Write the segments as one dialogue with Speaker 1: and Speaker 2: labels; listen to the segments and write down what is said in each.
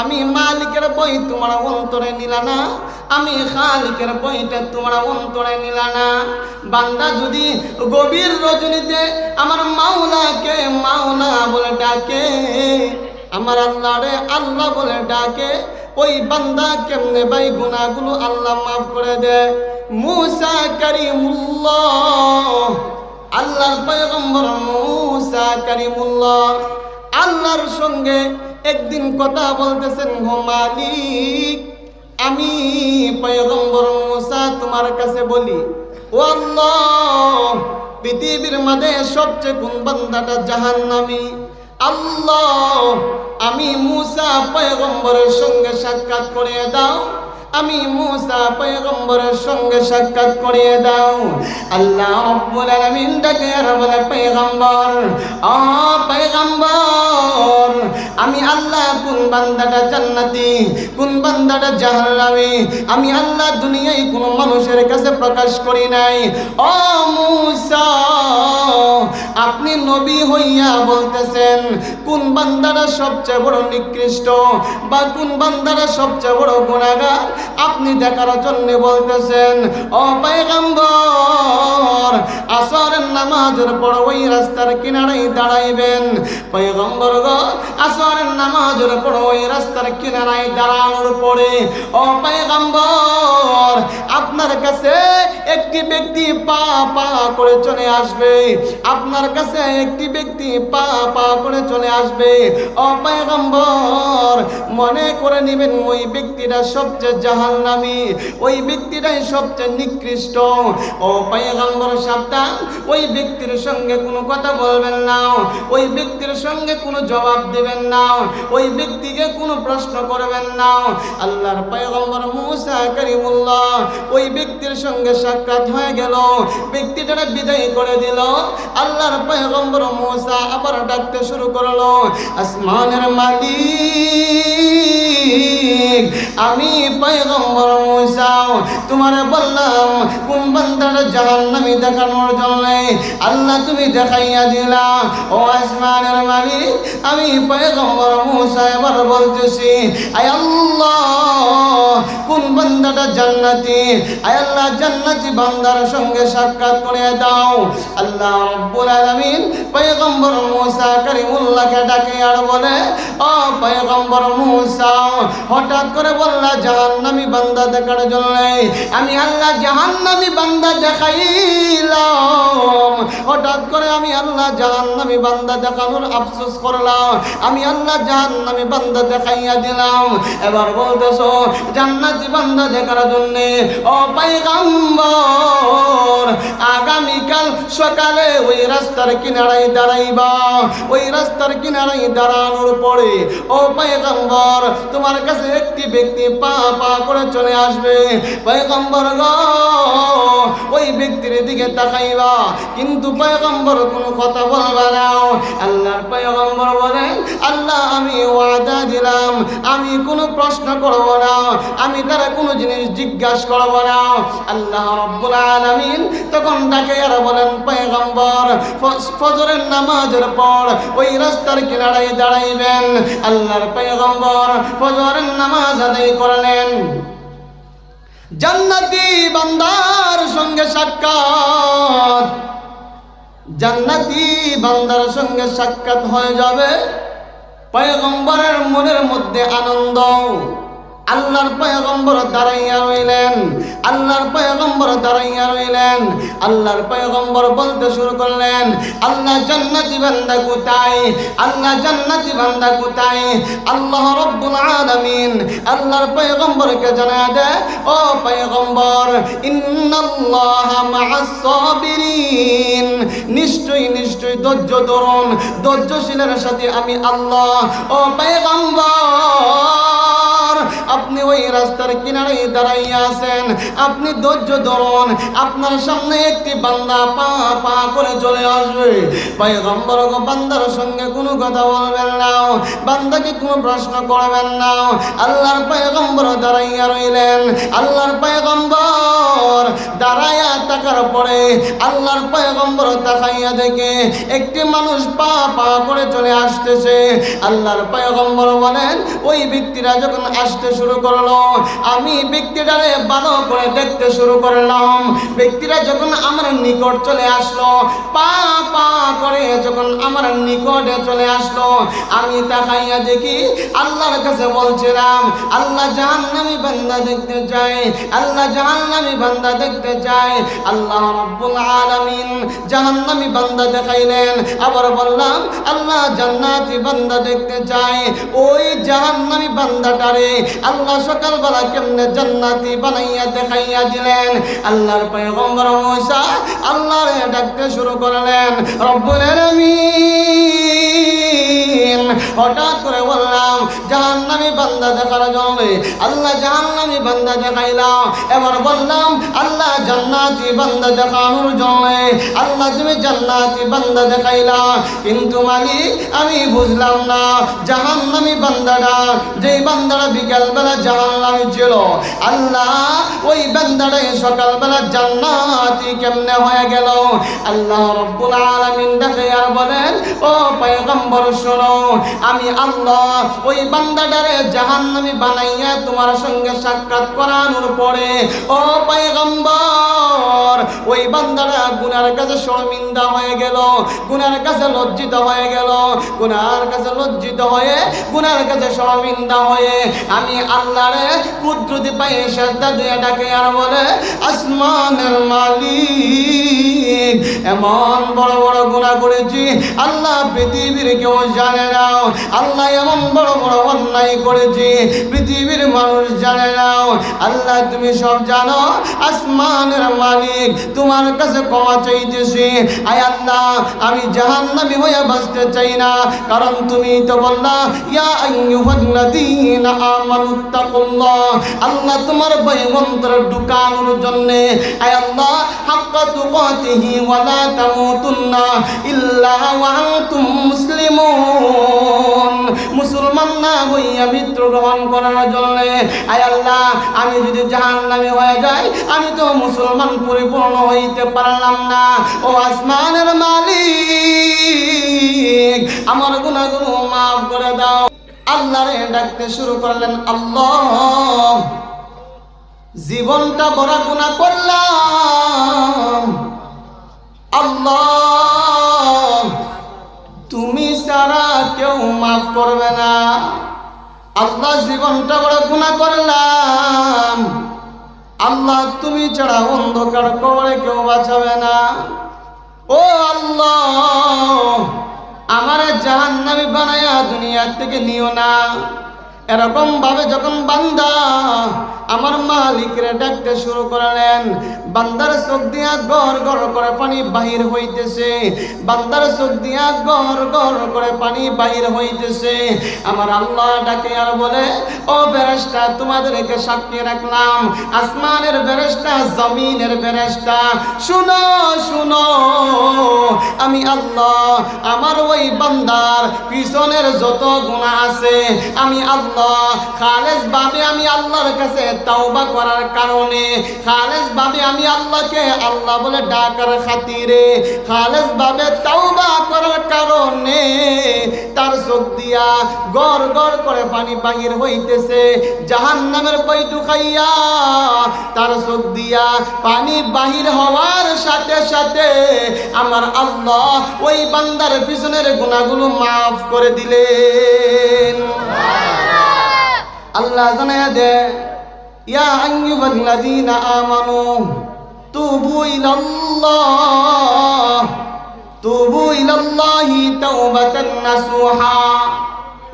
Speaker 1: আমি মালিকের বই তোমার অন্তরে নিলা না। আমি খালিকের বইটা তোমার অন্তরে নিলা না। বান্দা যদি গভীর রজনীতে আমার মাওলাকে মাওলা বলে ডাকে, আমার আল্লাহরে আল্লাহ বলে ডাকে, ওই বান্দা কেমনে ভাই গুনাহগুলো আল্লাহ মাফ করে দেয় মুসা করিমুল্লাহ, আল্লাহর পয়গম্বর মুসা করিমুল্লাহ, আল্লাহর সঙ্গে একদিন কথা বলতেছেন হো মালিক, আমি পয়গম্বর মুসা তোমার কাছে বলি, ও আল্লাহ, পৃথিবীর মাঝে সবচেয়ে কোন বান্দাটা জাহান্নামী। আল্লাহ, আমি মুসা পয়গম্বরের সঙ্গে সাক্ষাৎ করিয়ে দাও, আমি মুসা পয়গম্বরের সঙ্গে সাক্ষাৎ করিয়ে দাও। আল্লাহ রব্বুল আলামিন ডাকে আর বলে, পয়গম্বর, ও পয়গম্বর আমি আল্লাহ, কোন বান্দাটা জান্নাতি, কোন বান্দাটা জাহান্নামী? আমি আল্লাহ দুনিয়ায় কোন মানুষের কাছে প্রকাশ করি নাই। ও মুসা, আপনি নবী হইয়া বলতেছেন, কোন বান্দারা সবচেয়ে বড় নিকৃষ্ট বা কোন বান্দারা সবচেয়ে বড় গুণাগার আপনি দেখার জন্য বলতেছেন, ও পয়গম্বর, আসরের নামাজের পর ওই রাস্তার কিনারায় দাঁড়াইবেন। পয়গম্বর গো আসরের নামাজের পর ওই রাস্তার কিনারায় দাঁড়ানোর পরে ও পয়গম্বর আপনার কাছে একটি ব্যক্তি পা পা করে চলে আসবে। আপনার কাছে একটি ব্যক্তি পা পা করে চলে আসবে। ও পয়গম্বর, মনে করে নেবেন ওই ব্যক্তিটা সবচেয়ে জাহান নামি ওই ব্যক্তিটাই সবচেয়ে নিকৃষ্ট। ও পয়গম্বর, সাবধান, ওই ব্যক্তির সঙ্গে কোনো কথা বলবেন না। ওই ব্যক্তির সঙ্গে কোনো জবাব দেবেন না। ওই ব্যক্তিকে কোনো প্রশ্ন করবেন না। আল্লাহর পয়গম্বর মুসা করিমুল্লাহ ওই ব্যক্তির সঙ্গে সাক্ষাৎ হয়ে গেল। ব্যক্তিটারে বিদায় করে দিল। আল্লাহর পয়গম্বর মুসা আবার ডাকতে শুরু করল, আসমানের মালিক, আমি পয়গম্বর মুসা, তোমারে বললাম, কোন বান্দাটা জাহান্নামী দেখানোর জন্য আল্লাহ তুমি দেখাইয়া দিলা। ও আসমানের মালিক, আমি পয়গম্বর মুসা এবার বলতেছি, আয় আল্লাহ, কোন বান্দাটা জান্নাতি আল্লাহ জান্নাতি বান্দার সঙ্গে সাক্ষাৎ করে দাও। আল্লাহ রব্বুল আলামিন পয়গম্বর মুসা করিমুল্লাহকে ডাকে আর বলে, ও পয়গম্বর মুসা, হঠাৎ করে বললা, জাহান্নামী বান্দা দেখার জন্য আমি আল্লাহ জাহান্নামী বান্দা দেখাইলাম। হঠাৎ করে আমি আল্লাহ জাহান্নামী বান্দা দেখানোর আফসোস করলাম। আমি আল্লাহ জাহান্নামী বান্দা দেখাইয়া দিলাম। এবার বলতেছো, জান্নাতি বান্দা দেখার জন্য ও পাইগাম্বর আগামীকাল সকালে ওই রাস্তার কিনারায় দাঁড়াইবা। ওই রাস্তার কিনারায় দাঁড়ানোর পরে, ও পাইগাম্বর তোমার কাছে একটি ব্যক্তি পা পা করে চলে আসবে। পয়গম্বর গো, ওই ব্যক্তির দিকে তাকাইবা। কিন্তু পয়গম্বর কোনো কথা বলবা না। আল্লাহর পয়গম্বর বলেন, আল্লাহ, আমি ওয়াদা দিলাম। আমি কোনো প্রশ্ন করব না। আমি তারা কোনো জিনিস জিজ্ঞাসা করব না আল্লাহ রব্বুল আলামিন তখন ডাকে, আর বলেন পয়গম্বর ফজরের নামাজের পর ওই রাস্তার কিনারায় দাঁড়াইবেন। আল্লাহর পয়গম্বর ফজরের নামাজ আদায় করলেন। জান্নাতি বান্দার সঙ্গে সাক্ষাৎ। জান্নাতি বান্দার সঙ্গে সাক্ষাৎ হয়ে যাবে পয়গম্বরের মনের মধ্যে আনন্দ। আল্লাহর পয়গম্বর দাঁড়াইয়া রইলেন, আল্লাহর পয়গম্বর দাঁড়াইয়া রইলেন, আল্লাহর পয়গম্বর বলতে শুরু করলেন, আল্লাহ জান্নাতি বান্দা কোথায়? আল্লাহ জান্নাতি বান্দা কোথায়? আল্লাহ রব্বুল আলামিন আল্লাহর পয়গম্বরকে জানা দেয় ও পয়গম্বর, ইন্নাল্লাহা মাআস সাবিরিন। নিশ্চয়ই নিশ্চয়ই ধৈর্য ধরুন, ধৈর্যশীলের সাথে আমি আল্লাহ, ও পয়গম্বর আপনি ওই রাস্তার কিনারে দাঁড়াইয়া আছেন। আপনি ধৈর্য ধরুন, আপনার সামনে একটি বান্দা পা পা করে চলে আসবে। পয়গম্বর বান্দার সঙ্গে কোনো কথা বলবেন না। বান্দাকে কোনো প্রশ্ন করবেন না। আল্লাহর পয়গম্বর দাঁড়াইয়া রইলেন। আল্লাহর পয়গম্বর থাকার পরে আল্লাহর পয়গম্বর তাকাইয়া দেখে একটি মানুষ পা পা করে চলে আসতেছে। আল্লাহর পয়গম্বর বলেন, ওই ব্যক্তিরা যখন আসতে শুরু করল, আমি ব্যক্তিটারে ভালো করে দেখতে শুরু করলাম। ব্যক্তিরা যখন আমার নিকট চলে আসলো, পা পা করে যখন আমার নিকটে চলে আসলো, আমি তাকাইয়া দেখি আল্লাহর কাছে বলছিলাম, আল্লাহ জাহান্নামী বান্দা দেখতে চাই আল্লাহ জাহান্নামী বান্দা দেখতে চাই আল্লাহ রাব্বুল আলামিন জাহান্নামী বান্দা দেখাইলেন। আবার বললাম, আল্লাহ জান্নাতি বান্দা দেখতে চাই ওই জাহান্নামী বান্দাটারে আল্লাহ সকালবেলা কেমনে জান্নাতি বানাইয়া দেখাইয়া দিলেন? আল্লাহর পয়গম্বর মুসা আল্লাহর ডাকতে শুরু করলেন, রব্বুল আলামিন! হঠাৎ করে বললাম জাহান্নামী বান্দা দেখার জন্য আল্লাহ জাহান্নামী বান্দা দেখাইলাম। এবার বললাম, আল্লাহ জান্নাতি বান্দা দেখানোর জন্য, আল্লাহ তুমি জান্নাতি বান্দা দেখাইলা কিন্তু মালিক, আমি বুঝলাম না, জাহান্নামী বান্দাটা, যেই বান্দাটা বিকালবেলা জাহান্নামী ছিল, আল্লাহ ওই বান্দাটাই সকালবেলা জান্নাতি কেমনে হয়ে গেল? আল্লাহ রব্বুল আলামিন দেখে আর বলেন, ও পয়গম্বর শোনো, আমি আল্লাহ ওই বান্দাটারে জাহান্নামী বানাইয়া তোমার সঙ্গে সাক্ষাৎ করানোর পরে ও পয়গম্বর! ওই বান্দাটা গুনার কাছে শর্মিন্দা হয়ে গেল, গুনার কাছে লজ্জিত হয়ে গেল, গুনার কাছে লজ্জিত হয়ে, গুনার কাছে শর্মিন্দা হয়ে আমি আল্লাহরে কুদ্রুতি পায়ে শ্রদ্ধা দিয়ে ডাকে আর বলে, আসমানের মালিক, এমন বড় বড় গুণা করেছি, আল্লাহ পৃথিবীর কেউ জানে না। আল্লাহ এমন বড় বড় অন্যায় করেছি, পৃথিবীর মানুষ জানে না। আল্লাহ তুমি সব জানো, আসমানের মালিক তোমার কাছে ক্ষমা চাইতেছি। আয় আমি জাহান্নামী হয়ে বাঁচতে চাই না, কারণ তুমি তো বললা, ইয়া আইয়ুহাল্লাযীনা আমানুত্তাকুল্লাহ আল্লাহ তোমার বৈমন্ত্র ঢুকানোর জন্য, আয় হাক্কা তুকাতিহি ওয়া তামুতুন্না ইল্লা ওয়া আনতুম মুসলিমুন। মুসলমান না হইয়া মৃত্যু গ্রহণ করার জন্য, আয় আল্লাহ, আমি যদি জাহান্নামে হয়ে যাই, আমি তো মুসলমান পরিপূর্ণ হইতে পারলাম না। ও আসমানের মালিক, আমার গুণাগুলো মাফ করে দাও। আল্লাহরে ডাকতে শুরু করলেন, আল্লাহ, জীবনটা বড় গুণা করলাম। আল্লাহ তুমি ছাড়া কেউ মাফ করবে না। আল্লাহ জীবনটা বড় গুণা করলাম। আল্লাহ তুমি ছাড়া অন্ধকার করে কেউ বাঁচাবে না। ও আল্লাহ, আমার জাহান্নামী বানায়া দুনিয়ার থেকে নিও না। এরকম ভাবে যখন বান্দা মালিকরে ডাকতে শুরু করলেন। বান্দার চোখ দিয়া গড় গড় করে পানি বাহির হইতেছে। বান্দার চোখ দিয়া গড় গড় করে পানি বাহির হইতেছে। আমার আল্লাহ ডাকে আর বলে, ও বেরেস্তা তোমাদেরকে সাক্ষী রাখলাম। আসমানের বেরেস্তা জমিনের বেরেস্তা শুনো শুনো, আমি আল্লাহ, আমার ওই বান্দার পিছনের যত গুণা আছে, আমি আল্লাহ খালেজ ভাবে আমি আল্লাহর কাছে তাওবা করার কারণে খালেজ ভাবে আমি আল্লাহকে আল্লাহ বলে ডাকার খাতিরে খালেজ ভাবে তাওবা করার কারণে তার চোখ দিয়া গড় গড় করে পানি বাহির হইতেছে জাহান্নামের বৈঠু খাইয়া তার চোখ দিয়া পানি বাহির হওয়ার সাথে সাথে আমার আল্লাহ ওই বান্দার পিছনের গুণাগুলো মাফ করে দিলেন। আল্লাহ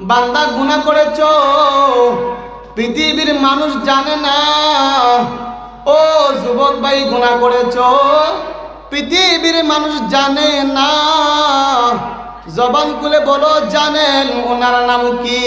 Speaker 1: বান্দা গুনাহ করেছ, পৃথিবীর মানুষ জানে না। ও যুবক ভাই, গুনাহ করেছ, পৃথিবীর মানুষ জানে না। জবান খুলে বলো, জানেন ওনার নাম কি?